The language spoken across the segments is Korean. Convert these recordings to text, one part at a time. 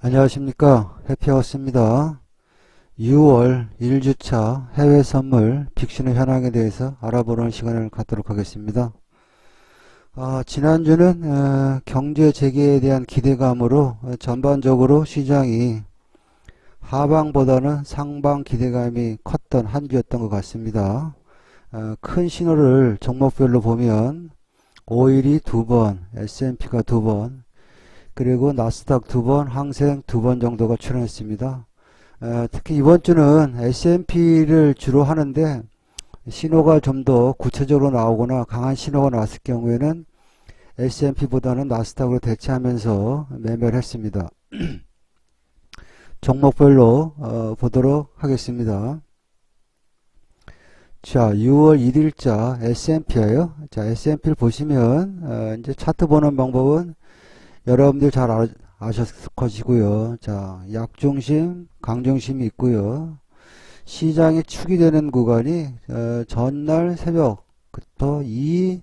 안녕하십니까? 해피하우스입니다. 6월 1주차 해외 선물 빅신의 현황에 대해서 알아보는 시간을 갖도록 하겠습니다. 아, 지난주는 어, 경제 재개에 대한 기대감으로 어, 전반적으로 시장이 하방보다는 상방 기대감이 컸던 한 주였던 것 같습니다. 어, 큰 신호를 종목별로 보면 오일이 두번 S&P가 두번 그리고 나스닥 두 번, 항생 두 번 정도가 출현했습니다. 어, 특히 이번 주는 S&P를 주로 하는데 신호가 좀 더 구체적으로 나오거나 강한 신호가 나왔을 경우에는 S&P보다는 나스닥으로 대체하면서 매매를 했습니다. 종목별로 어, 보도록 하겠습니다. 자, 6월 1일자 S&P예요. 자, S&P를 보시면 어, 이제 차트 보는 방법은 여러분들 잘 아, 아셨을 것이고요. 자, 약중심, 강중심이 있고요. 시장의 축이 되는 구간이 어, 전날 새벽부터 이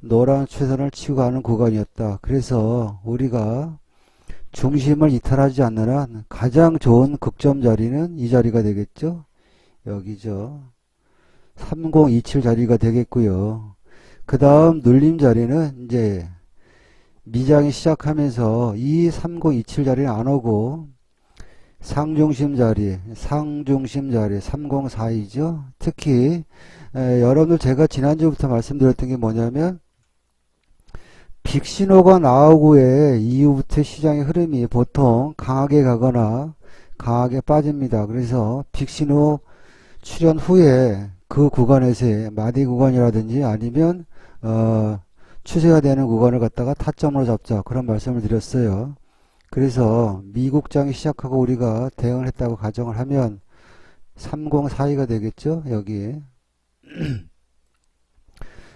노란 최선을 치고 가는 구간이었다. 그래서 우리가 중심을 이탈하지 않는 한 가장 좋은 극점 자리는 이 자리가 되겠죠. 여기죠. 3027 자리가 되겠고요. 그 다음 눌림 자리는 이제 미장이 시작하면서 이 3027 자리는 안 오고 상중심 자리, 상중심 자리 3042죠. 특히 에, 여러분들 제가 지난주부터 말씀드렸던 게 뭐냐면 빅신호가 나오고의 이후부터 시장의 흐름이 보통 강하게 가거나 강하게 빠집니다. 그래서 빅신호 출현 후에 그 구간에서의 마디 구간이라든지 아니면 어, 추세가 되는 구간을 갖다가 타점으로 잡자. 그런 말씀을 드렸어요. 그래서 미국장이 시작하고 우리가 대응을 했다고 가정을 하면 3042가 되겠죠? 여기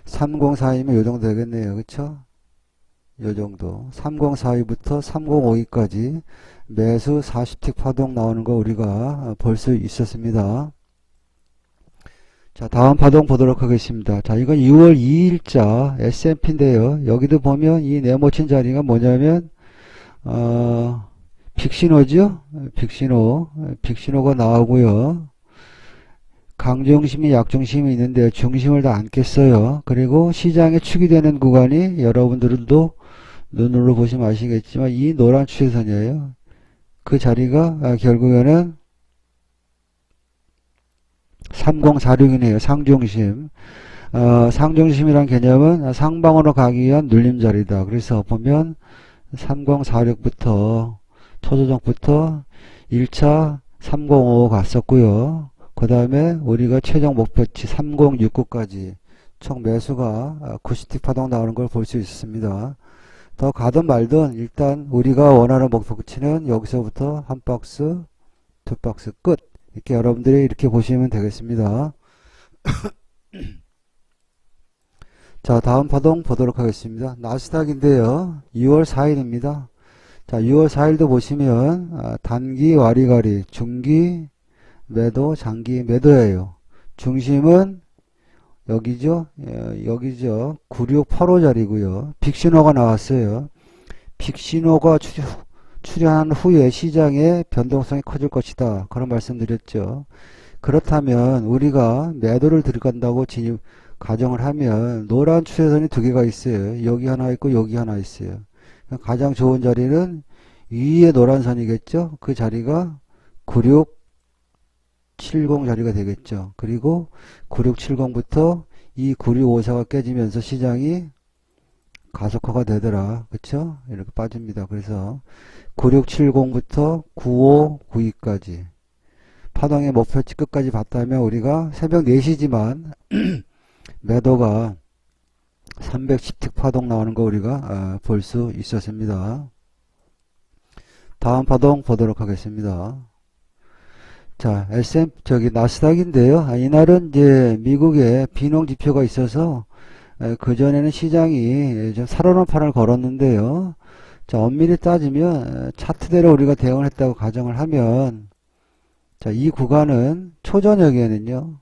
3042면 요 정도 되겠네요. 그쵸? 요 정도. 3042부터 3052까지 매수 40틱 파동 나오는 거 우리가 볼 수 있었습니다 자, 다음 파동 보도록 하겠습니다. 자, 이건 6월 2일자 S&P인데요. 여기도 보면 이 네모친 자리가 뭐냐면, 어, 빅신호죠? 빅신호. 빅신호가 나오고요. 강중심이 약중심이 있는데 중심을 다 안겠어요. 그리고 시장에 축이 되는 구간이 여러분들도 눈으로 보시면 아시겠지만 이 노란 추세선이에요. 그 자리가 결국에는 3046이네요. 상중심. 어, 상중심이란 개념은 상방으로 가기 위한 눌림자리다. 그래서 보면 3046부터 초조정부터 1차 305 갔었고요. 그 다음에 우리가 최종 목표치 3069까지 총 매수가 90틱 파동 나오는 걸 볼 수 있습니다. 더 가든 말든 일단 우리가 원하는 목표치는 여기서부터 한 박스, 두 박스 끝. 이렇게 여러분들이 이렇게 보시면 되겠습니다. 자, 다음 파동 보도록 하겠습니다. 나스닥인데요. 6월 4일입니다. 자, 6월 4일도 보시면 아, 단기 와리가리, 중기 매도, 장기 매도예요. 중심은 여기죠. 예, 여기죠. 9685 자리고요. 빅신호가 나왔어요. 빅신호가 추, 출현한 후에 시장의 변동성이 커질 것이다. 그런 말씀드렸죠. 그렇다면 우리가 매도를 들어간다고 진입 가정을 하면 노란 추세선이 두 개가 있어요. 여기 하나 있고 여기 하나 있어요. 가장 좋은 자리는 위에 노란 선이겠죠. 그 자리가 9670 자리가 되겠죠. 그리고 9670부터 이 9654가 깨지면서 시장이 가속화가 되더라. 그쵸? 이렇게 빠집니다. 그래서 9670부터 9592까지 파동의 목표치 끝까지 봤다면 우리가 새벽 4시지만 매도가 310틱 파동 나오는 거 우리가 아, 볼수 있었습니다. 다음 파동 보도록 하겠습니다. 자, SM 저기 나스닥인데요. 아, 이날은 이제 미국의 비농 지표가 있어서 그 전에는 시장이 좀 살아난 판을 걸었는데요. 자, 엄밀히 따지면 차트대로 우리가 대응을 했다고 가정을 하면 자, 이 구간은 초저녁에는요.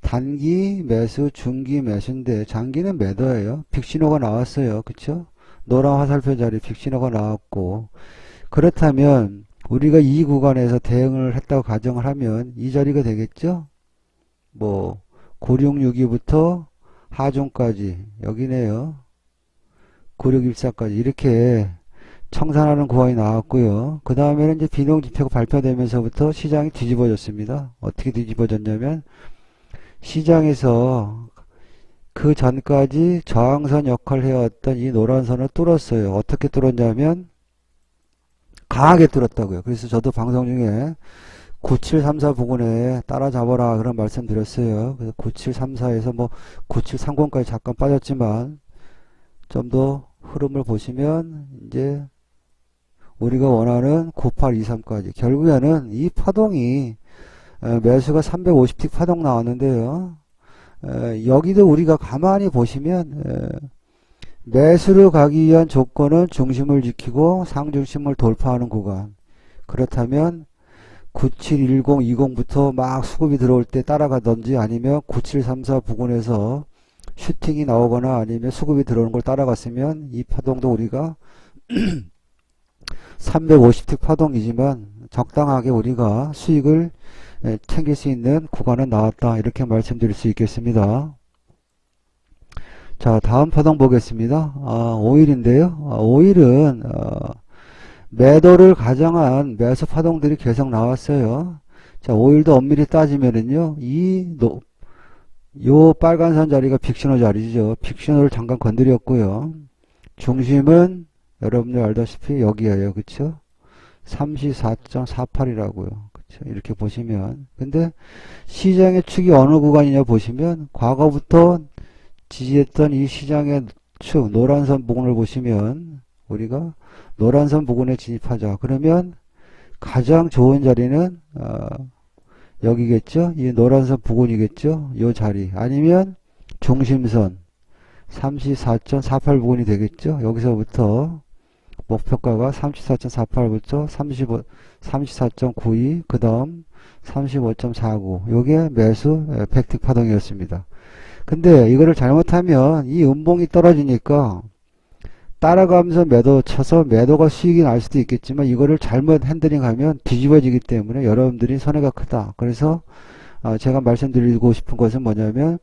단기 매수, 중기 매수인데 장기는 매도예요. 빅신호가 나왔어요. 그쵸? 노란 화살표 자리 빅신호가 나왔고 그렇다면 우리가 이 구간에서 대응을 했다고 가정을 하면 이 자리가 되겠죠? 뭐 9662부터 하중까지 여기네요. 9614까지 이렇게 청산하는 구간이 나왔고요. 그 다음에는 이제 비농 지표가 발표되면서부터 시장이 뒤집어졌습니다. 어떻게 뒤집어졌냐면 시장에서 그 전까지 저항선 역할을 해왔던 이 노란 선을 뚫었어요. 어떻게 뚫었냐면 강하게 뚫었다고요. 그래서 저도 방송 중에 9734 부근에 따라잡아라 그런 말씀 드렸어요. 그래서 9734에서 뭐 9730까지 잠깐 빠졌지만 좀 더 흐름을 보시면 이제 우리가 원하는 9823까지 결국에는 이 파동이 어, 매수가 350틱 파동 나왔는데요. 에, 여기도 우리가 가만히 보시면 에, 매수로 가기 위한 조건은 중심을 지키고 상중심을 돌파하는 구간. 그렇다면 971020부터 막 수급이 들어올 때 따라가든지 아니면 9734 부근에서 슈팅이 나오거나 아니면 수급이 들어오는 걸 따라갔으면 이 파동도 우리가 350틱 파동이지만 적당하게 우리가 수익을 예, 챙길 수 있는 구간은 나왔다 이렇게 말씀드릴 수 있겠습니다. 자 다음 파동 보겠습니다. 아, 5일인데요. 아, 5일은 어, 매도를 가정한 매수 파동들이 계속 나왔어요. 자 5일도 엄밀히 따지면은요 이 노, 요 빨간 선 자리가 빅신호 자리죠. 빅신호를 잠깐 건드렸고요. 중심은 여러분들 알다시피 여기에요. 그쵸? 34.48이라고요. 그쵸? 이렇게 보시면. 근데 시장의 축이 어느 구간이냐 보시면 과거부터 지지했던 이 시장의 축, 노란 선 부분을 보시면 우리가 노란선 부분에 진입하자. 그러면 가장 좋은 자리는 어, 여기겠죠? 이 노란선 부근이겠죠? 요 자리. 아니면 중심선 34.48 부근이 되겠죠? 여기서부터 목표가가 34.48부터 35, 34.92, 그 다음 35.49. 요게 매수 에, 백틱 파동이었습니다. 근데 이거를 잘못하면 이 음봉이 떨어지니까 따라가면서 매도 쳐서 매도가 수익이 날 수도 있겠지만 이거를 잘못 핸들링하면 뒤집어지기 때문에 여러분들이 손해가 크다. 그래서 어, 제가 말씀드리고 싶은 것은 뭐냐면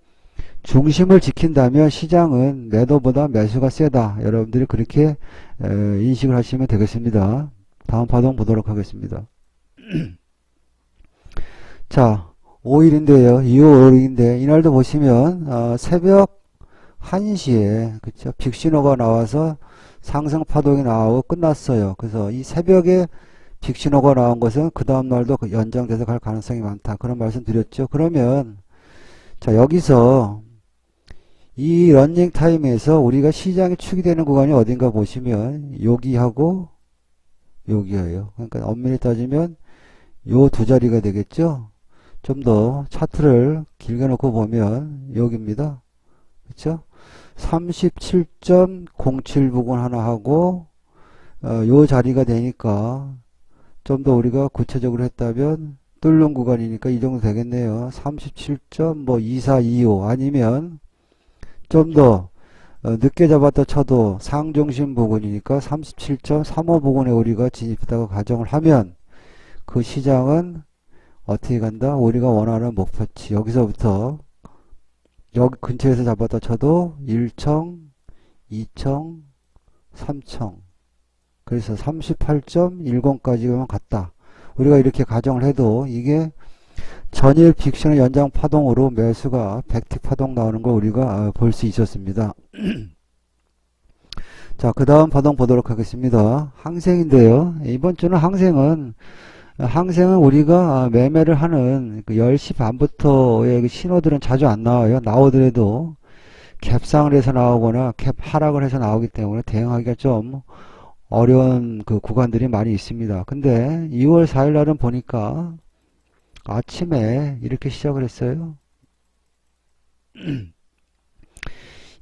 중심을 지킨다면 시장은 매도보다 매수가 세다. 여러분들이 그렇게 에, 인식을 하시면 되겠습니다. 다음 파동 보도록 하겠습니다. 자, 5일인데요. 2월 5일인데 이날도 보시면 어, 새벽 1시에 그쵸 빅신호가 나와서 상승 파동이 나오고 끝났어요. 그래서 이 새벽에 빅신호가 나온 것은 그 다음 날도 그 연장돼서 갈 가능성이 많다. 그런 말씀 드렸죠. 그러면 자 여기서 이 런닝 타임에서 우리가 시장이 축이 되는 구간이 어딘가 보시면 여기하고 여기예요. 그러니까 엄밀히 따지면 요 두 자리가 되겠죠. 좀 더 차트를 길게 놓고 보면 여기입니다. 그렇죠? 37.07 부분 하나 하고 어, 요 자리가 되니까 좀 더 우리가 구체적으로 했다면 뚫는 구간이니까 이 정도 되겠네요. 37.2425 아니면 좀더 어, 늦게 잡았다 쳐도 상중심 부근이니까 37.35 부근에 우리가 진입했다고 가정을 하면 그 시장은 어떻게 간다? 우리가 원하는 목표치 여기서부터 여기 근처에서 잡았다 쳐도 1청, 2청, 3청 그래서 38.10까지만 갔다. 우리가 이렇게 가정을 해도 이게 전일 빅션의 연장 파동으로 매수가 100틱 파동 나오는 걸 우리가 볼 수 있었습니다. 자, 그 다음 파동 보도록 하겠습니다. 항생인데요. 이번 주는 항생은 항생은 우리가 매매를 하는 그 10시 반부터의 그 신호들은 자주 안 나와요. 나오더라도 캡상을 해서 나오거나 캡 하락을 해서 나오기 때문에 대응하기가 좀 어려운 그 구간들이 많이 있습니다. 근데 2월 4일 날은 보니까 아침에 이렇게 시작을 했어요.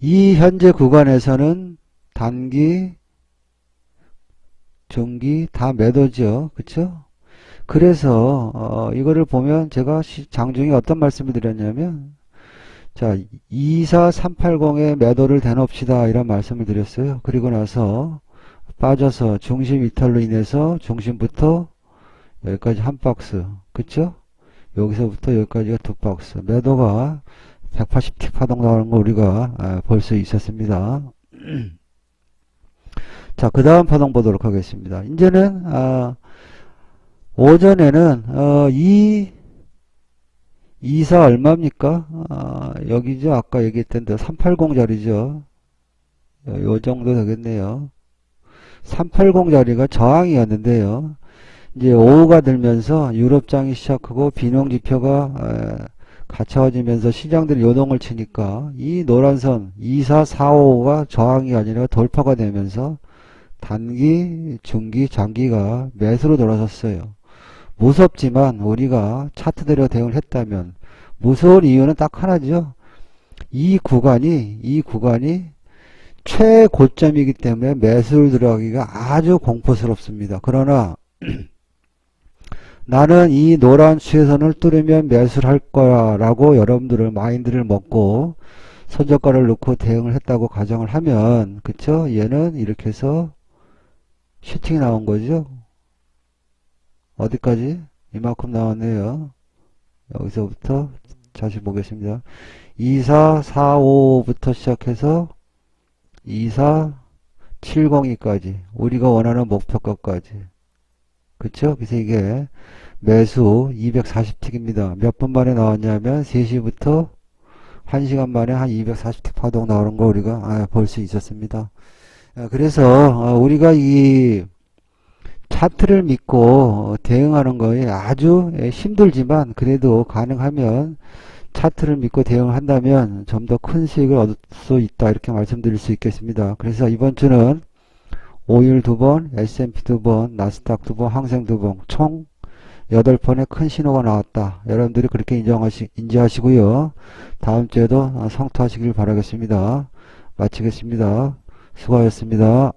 이 현재 구간에서는 단기, 중기 다 매도죠. 그쵸? 그래서 어, 이거를 보면 제가 시, 장중에 어떤 말씀을 드렸냐면 자 24380에 매도를 대놓읍시다 이런 말씀을 드렸어요. 그리고 나서 빠져서 중심 이탈로 인해서 중심부터 여기까지 한 박스. 그쵸? 여기서부터 여기까지가 두 박스. 매도가 180틱 파동 나오는 거 우리가 아, 볼수 있었습니다. 자, 그 다음 파동 보도록 하겠습니다. 이제는, 아, 오전에는, 어, 이, 이사 얼마입니까? 아, 여기죠. 아까 얘기했던 데380 자리죠. 요, 요 정도 되겠네요. 380 자리가 저항이었는데요. 이제 오후가 들면서 유럽장이 시작하고 비농 지표가 에, 갖춰지면서 시장들이 요동을 치니까 이 노란선 2445가 저항이 아니라 돌파가 되면서 단기, 중기, 장기가 매수로 돌아섰어요. 무섭지만 우리가 차트대로 대응을 했다면 무서운 이유는 딱 하나죠. 이 구간이 이 구간이 최고점이기 때문에 매수를 들어가기가 아주 공포스럽습니다. 그러나 나는 이 노란 수혜선을 뚫으면 매수를 할 거라고 여러분들을 마인드를 먹고 선저가를 넣고 대응을 했다고 가정을 하면 그쵸? 얘는 이렇게 해서 슈팅이 나온 거죠. 어디까지? 이만큼 나왔네요. 여기서부터 다시 보겠습니다. 2445부터 시작해서 24702까지 우리가 원하는 목표가까지 그쵸? 그래서 이게 매수 240틱입니다. 몇 분 만에 나왔냐면 3시부터 1시간 만에 한 240틱 파동 나오는 거 우리가 아, 볼 수 있었습니다. 아, 그래서 어, 우리가 이 차트를 믿고 대응하는 거에 아주 예, 힘들지만 그래도 가능하면 차트를 믿고 대응을 한다면 좀 더 큰 수익을 얻을 수 있다 이렇게 말씀드릴 수 있겠습니다. 그래서 이번 주는 오일 두 번, S&P 두 번, 나스닥 두 번, 항생 두 번, 총 8번의 큰 신호가 나왔다. 여러분들이 그렇게 인정하시, 인지하시고요. 다음 주에도 성투하시길 바라겠습니다. 마치겠습니다. 수고하셨습니다.